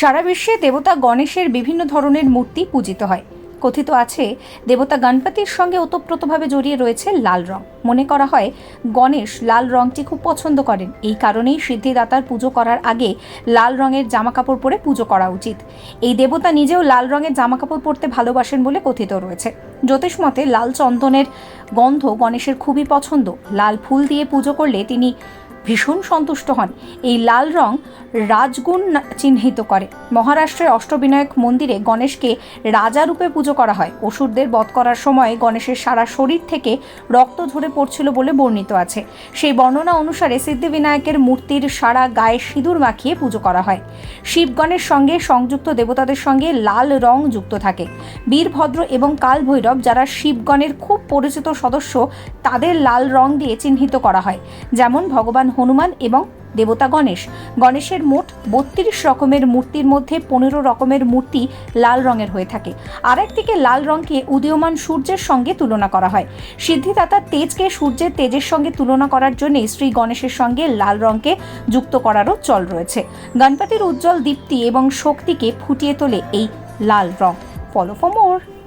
সারা বিশ্বে দেবতা গণেশের বিভিন্ন ধরনের মূর্তি পূজিত হয়। কথিত আছে, দেবতা গণপতির সঙ্গে ওতপ্রোতভাবে জড়িয়ে রয়েছে লাল রং। মনে করা হয়, গণেশ লাল রংটি খুব পছন্দ করেন। এই কারণেই সিদ্ধিদাতার পুজো করার আগে লাল রঙের জামাকাপড় পরে পুজো করা উচিত। এই দেবতা নিজেও লাল রঙের জামাকাপড় পরতে ভালোবাসেন বলে কথিত রয়েছে। জ্যোতিষ মতে, লাল চন্দনের গন্ধ গণেশের খুবই পছন্দ। লাল ফুল দিয়ে পুজো করলে তিনি ভীষণ সন্তুষ্ট হন। এই লাল রং রাজগুণ চিহ্নিত করে। মহারাষ্ট্রের অষ্টবিনায়ক মন্দিরে গণেশকে রাজা রূপে পুজো করা হয়। অসুরদের বধ করার সময় গণেশের সারা শরীর থেকে রক্ত ঝরে পড়ছিল বলে বর্ণিত আছে। সেই বর্ণনা অনুসারে সিদ্ধিবিনায়কের মূর্তির সারা গায়ে সিঁদুর মাখিয়ে পুজো করা হয়। শিবগণের সঙ্গে সংযুক্ত দেবতাদের সঙ্গে লাল রং যুক্ত থাকে। বীরভদ্র এবং কাল ভৈরব যারা শিবগণের খুব পরিচিত সদস্য, তাদের লাল রং দিয়ে চিহ্নিত করা হয়। যেমন ভগবান হনুমান এবং দেবতা গণেশ। গণেশের মোট বত্রিশ রকমের মূর্তির মধ্যে পনেরো রকমের মূর্তি লাল রঙের হয়ে থাকে। আর একদিকে লাল রঙকে উদীয়মান সূর্যের সঙ্গে তুলনা করা হয়। সিদ্ধিদাতার তেজকে সূর্যের তেজের সঙ্গে তুলনা করার জন্য শ্রী গণেশের সঙ্গে লাল রঙকে যুক্ত করারও চল রয়েছে। গণপতির উজ্জ্বল দীপ্তি এবং শক্তিকে ফুটিয়ে তোলে এই লাল রং। Follow for more.